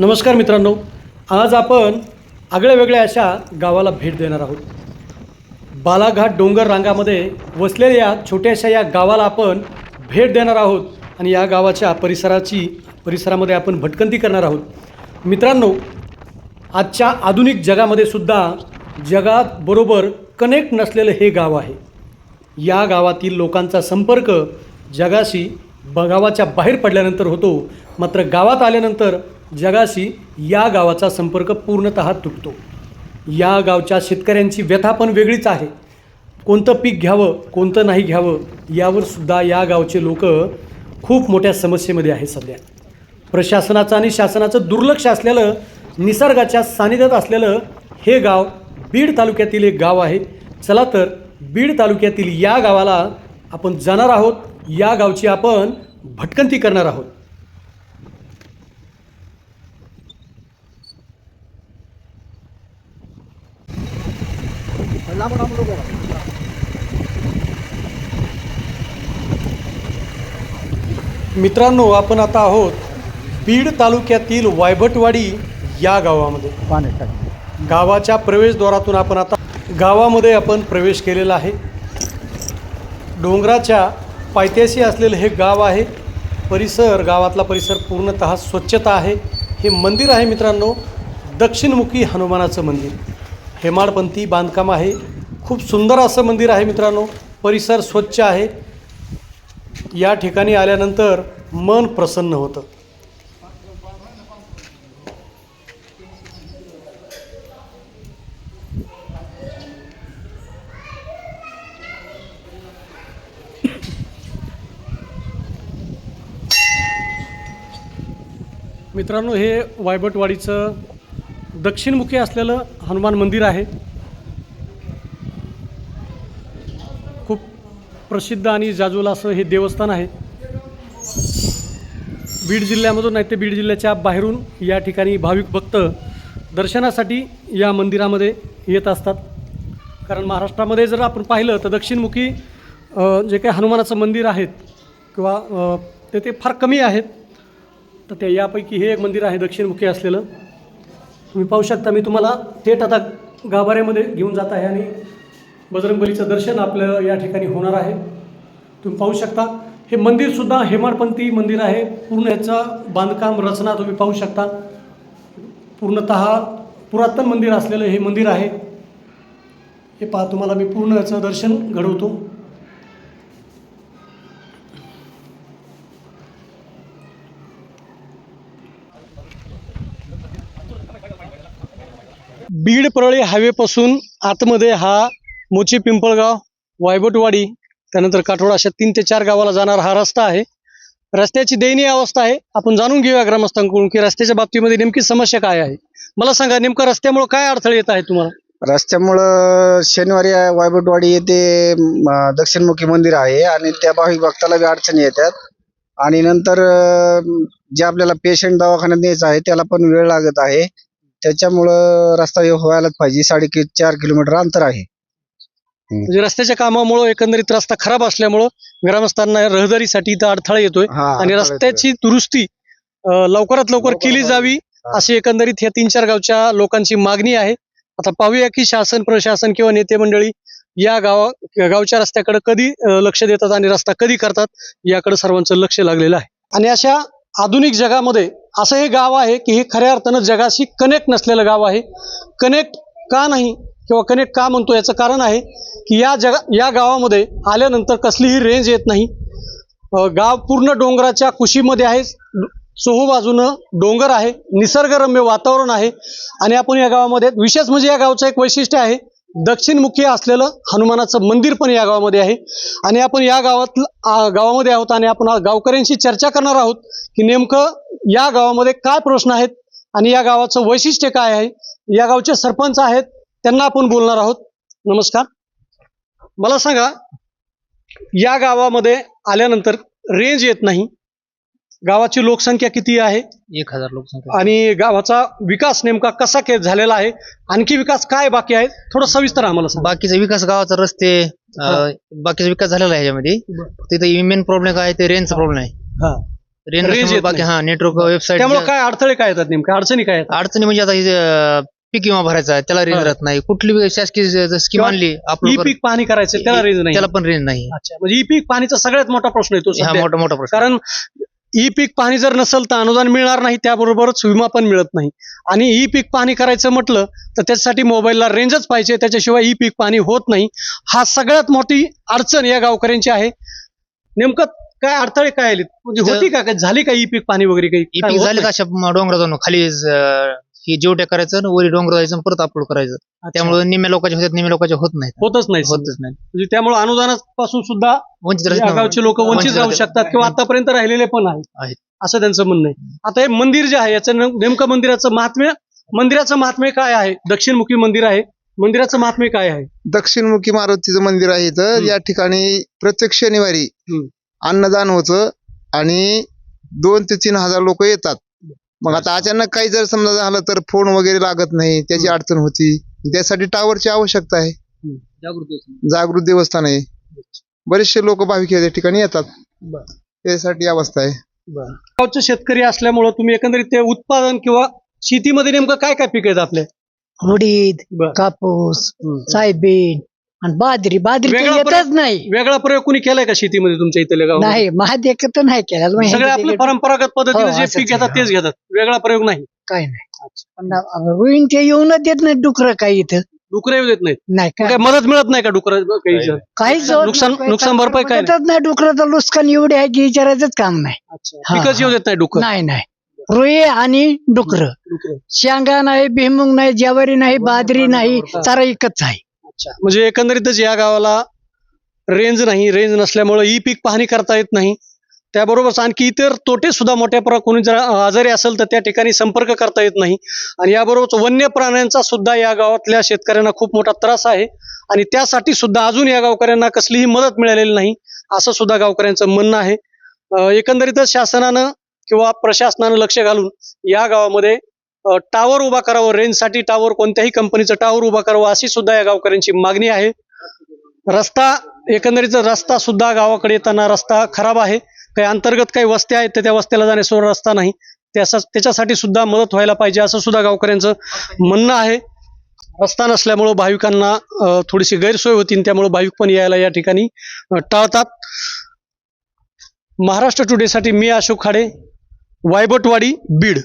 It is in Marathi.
नमस्कार मित्रांनो. आज आपण आगळ्या वेगळ्या अशा गावाला भेट देणार आहोत. बालाघाट डोंगर रांगामध्ये वसलेल्या या छोट्याशा या गावाला आपण भेट देणार आहोत आणि या गावाच्या परिसराची परिसरामध्ये आपण भटकंती करणार आहोत. मित्रांनो आजच्या आधुनिक जगामध्ये सुद्धा जगात बरोबर कनेक्ट नसलेलं हे गाव आहे. या गावातील लोकांचा संपर्क जगाशी ब गावाच्या बाहेर पडल्यानंतर होतो. मात्र गावात आल्यानंतर जगाशी या गावाचा संपर्क पूर्णत तुटतो. या गावच्या शेतकऱ्यांची व्यथा पण वेगळीच आहे. कोणतं पीक घ्यावं कोणतं नाही घ्यावं यावर सुद्धा या गावचे लोक खूप मोठ्या समस्येमध्ये आहे सध्या. प्रशासनाचं आणि शासनाचं दुर्लक्ष असलेलं निसर्गाच्या सानिध्यात असलेलं हे गाव बीड तालुक्यातील एक गाव आहे. चला तर बीड तालुक्यातील या गावाला आपण जाणार आहोत. या गावची आपण भटकंती करणार आहोत. मित्रांनो आपण आता आहोत बीड तालुक्यातील वायभटवाडी या गावामध्ये. गावाच्या प्रवेशद्वारातून आपण आता गावामध्ये आपण प्रवेश केलेला आहे. डोंगराच्या पायथ्याशी असलेलं हे गाव आहे. परिसर गावातला परिसर पूर्णतः स्वच्छता आहे. हे मंदिर आहे मित्रांनो दक्षिणमुखी हनुमानाचं मंदिर. हेमाडपंथी बांधकाम आहे. खूप सुंदर असं मंदिर आहे मित्रांनो. परिसर स्वच्छ आहे. या ठिकाणी आल्यानंतर मन प्रसन्न होतं. मित्रांनो हे वायबटवाडीचं दक्षिणमुखी असलेलं हनुमान मंदिर आहे. खूप प्रसिद्ध आणि जाजूला असं हे देवस्थान आहे. बीड जिल्ह्यामधून नाही ते बीड जिल्ह्याच्या बाहेरून या ठिकाणी भाविक भक्त दर्शनासाठी या मंदिरामध्ये येत असतात. कारण महाराष्ट्रामध्ये जर आपण पाहिलं तर दक्षिणमुखी जे काही हनुमानाचं मंदिर आहेत किंवा ते ते फार कमी आहेत. तर ते यापैकी हे एक मंदिर आहे दक्षिणमुखी असलेलं. तुम्ही पाहू शकता मी तुम्हाला थेट आता गाभाऱ्यामध्ये घेऊन जात आहे आणि बजरंगबलीचं दर्शन आपलं या ठिकाणी होणार आहे. तुम्ही पाहू शकता हे मंदिरसुद्धा हेमाडपंथी मंदिर आहे. पूर्ण याचं बांधकाम रचना तुम्ही पाहू शकता. पूर्णत पुरातन मंदिर असलेलं हे मंदिर आहे. हे पहा तुम्हाला मी पूर्ण याचं दर्शन घडवतो. बीड परळी हायवेपासून आतमध्ये हा मोची पिंपळगाव वायबटवाडी त्यानंतर काठोडा अशा तीन ते चार गावाला जाणारा हा रस्ता आहे. रस्त्याची दयनीय अवस्था आहे. आपण जाणून घेऊया ग्रामस्थांकडून की रस्त्याच्या बाबतीमध्ये नेमकी समस्या काय आहे? मला सांगा नेमकं रस्त्यामुळे काय अडथळे येत आहे तुम्हाला? रस्त्यामुळं शनिवारी वायबटवाडी येथे म, दक्षिणमुखी मंदिर आहे आणि त्या भाविक भक्ताला बी अडचणी येतात. आणि नंतर अं, जे आपल्याला पेशंट दवाखान्यात न्यायचं आहे त्याला पण वेळ लागत आहे. त्याच्यामुळं रस्ता हे व्हायलाच पाहिजे. साडे कि- चार किलोमीटर अंतर आहे. म्हणजे रस्त्याच्या कामामुळं एकंदरीत रस्ता खराब असल्यामुळं ग्रामस्थांना रहदारीसाठी इथं अडथळा येतोय. हा, आणि रस्त्याची दुरुस्ती अं, लवकरात लवकर लवकरात केली लवकर. जावी हा. अशी एकंदरीत ह्या तीन चार गावच्या लोकांची मागणी आहे. आता पाहूया की शासन प्रशासन किंवा नेते मंडळी या गावा गावच्या रस्त्याकडे कधी अं, लक्ष देतात आणि रस्ता कधी करतात याकडे सर्वांचं लक्ष लागलेलं आहे. आणि अशा आधुनिक जगामध्ये असं हे गाव आहे की हे खऱ्या अर्थानं जगाशी कनेक्ट नसलेलं गाव आहे. कनेक्ट का नाही किंवा कनेक्ट का म्हणतो याचं कारण आहे की या जगा या गावामध्ये आल्यानंतर कसलीही रेंज येत नाही. गाव पूर्ण डोंगराच्या कुशीमध्ये आहे. चोहू बाजूनं डोंगर आहे. निसर्गरम्य वातावरण आहे. आणि आपण या गावामध्ये विशेष म्हणजे या गावचं एक वैशिष्ट्य आहे दक्षिणमुखी असलेलं हनुमानाचं मंदिर पण या गावामध्ये आहे. आणि आपण या गावात गावामध्ये आहोत आणि आपण गावकऱ्यांशी चर्चा करणार आहोत की नेमकं या गावामध्ये काय प्रश्न आहेत आणि या गावाचं वैशिष्ट्य काय आहे? या गावचे सरपंच आहेत त्यांना आपण बोलणार आहोत. नमस्कार. मला सांगा या गावामध्ये आल्यानंतर रेंज येत नाही. गावाची लोकसंख्या किती आहे? एक हजार लोकसंख्या. आणि गावाचा विकास नेमका कसा के झालेला आहे? आणखी विकास काय बाकी आहे? थोडं सविस्तर आम्हाला सांगा. बाकीचा विकास गावाचा रस्ते अं, बाकीचा विकास झालेला आहे ह्याच्यामध्ये बरं. तिथे मेन प्रॉब्लेम काय आहे? ते रेंजचा प्रॉब्लेम आहे. हा. नसल्यामुळे येत बाकी. हा नेटवर्क वेबसाईट त्यामुळे काय अडथळे काय येतात नेमक्या अडचणी काय येतात? अडचणी म्हणजे आता हे जे पीक विमा भरायचा आहे त्याला रेंज हा. राहत नाही. कुठली बी शासकीय स्कीम किंवा आणली ई अपलोड पीक पाहणी करायचं त्याला रेंज नाही. त्याला पण रेंज नाही. अच्छा. म्हणजे ई पीक पाणीचा सगळ्यात मोठा प्रश्न येतो हा सध्या. मोठा मोठा प्रश्न. कारण ई पीक पाणी जर नसेल तर अनुदान मिळणार नाही त्याबरोबरच विमा पण मिळत नाही. आणि ई पीक पाणी करायचं म्हटलं तर त्याच्यासाठी मोबाईलला रेंजच पाहिजे त्याच्याशिवाय ई पीक पाणी होत नाही. हा सगळ्यात मोठी अडचण या गावकऱ्यांची आहे. नेमकं काय अडथळे काय आले म्हणजे होती का? काय झाली का ई पीक पाणी वगैरे काही? झाले? का अशा म- डोंगरात जाऊन खाली हे जेवट्या करायचं आणि वरी डोंगर जायचं आणि परत अपलोड करायचं. त्यामुळे निम्या लोकांच्या होत्यात निम्या लोकांच्या होत नाही होतच नाही होतच नाही म्हणजे त्यामुळे अनुदानापासून सुद्धा वंचित या गावचे लोक वंचित राहू शकतात किंवा आतापर्यंत राहिलेले पण आहेत. आहेत. असं त्यांचं म्हणणं आहे. आता हे मंदिर जे आहे याचं नेम- नेमकं मंदिराचं महात्म्य मंदिराचं महात्म्य काय आहे? दक्षिणमुखी मंदिर आहे. मंदिराचं महात्म्य काय आहे? दक्षिणमुखी मारुतीचं मंदिर आहे इथं. हम्म. या ठिकाणी प्रत्येक शनिवारी हम्म. अन्नदान होतं आणि दोन ते तीन हजार लोक येतात. मग आता अचानक काही जर समजा झालं तर फोन वगैरे लागत नाही त्याची. अडचण होती. त्यासाठी टावरची आवश्यकता आहे. जागृत देवस्थान आहे. बरेचसे लोक भाविक या ठिकाणी येतात. त्यासाठी अवस्था आहे. गावचे शेतकरी असल्यामुळं तुम्ही एकंदरीत ते उत्पादन किंवा शेतीमध्ये नेमकं काय काय पीक आहेत आपले उडीद. कापूस सोयाबीन आणि बाजरी बाजरी वेगळा येतच नाही. वेगळा प्रयोग कुणी केलाय का शेतीमध्ये तुमच्या इथल्या गाव नाही महादेक तर नाही केला. मग सगळे ह्यांचं आपले ते परंपरागत पद्धतीने हो, जे असंच पीक घेतात तेच घेतात. वेगळा प्रयोग नाही. काय नाही. पण रुईन ते येऊनच देत नाही डुकर काही इथं. डुकरे येऊ देत नाहीत. नाही काय? काय मदत मिळत नाही का डुकर काही काहीच नुकसान- नुकसान भरपाई काय नाही? नाही डुकराचं नुकसान एवढे आहे की विचारायचंच काम नाही. हा, पिकच येऊ देत नाही डुकर. नाही नाही. रुई आणि डुकर. डुकरं. शेंगा नाही भुईमुग नाही ज्वारी नाही बाजरी नाही चारा एकच आहे. म्हणजे एकंदरीतच या गावाला रेंज नाही रेंज नसल्यामुळे ई पीक पाहणी करता येत नाही. त्याबरोबरच आणखी इतर तोटे सुद्धा मोठ्या प्रमाणात कोणी जर आजारी असेल तर त्या ठिकाणी संपर्क करता येत नाही. आणि याबरोबरच वन्य प्राण्यांचा सुद्धा या गावातल्या शेतकऱ्यांना खूप मोठा त्रास आहे. आणि त्यासाठी सुद्धा अजून या गावकऱ्यांना कसलीही मदत मिळालेली नाही असं सुद्धा गावकऱ्यांचं म्हणणं आहे. एकंदरीतच शासनानं किंवा प्रशासनानं लक्ष घालून या गावामध्ये टावर उभा करावं रेंजसाठी टावर कोणत्याही कंपनीचं टावर उभा करावं अशी सुद्धा या गावकऱ्यांची मागणी आहे. रस्ता एकंदरीत रस्ता सुद्धा गावाकडे येताना रस्ता खराब आहे काही अंतर्गत काही वस्त्या आहेत तर त्या वस्त्याला जाण्यासोबत रस्ता नाही. त्याचा त्याच्यासाठी सुद्धा मदत व्हायला पाहिजे असं सुद्धा गावकऱ्यांचं म्हणणं आहे. रस्ता नसल्यामुळं भाविकांना थोडीशी गैरसोय होती त्यामुळं भाविक पण यायला या ठिकाणी टाळतात. महाराष्ट्र टुडेसाठी मी अशोक खाडे वायबटवाडी बीड.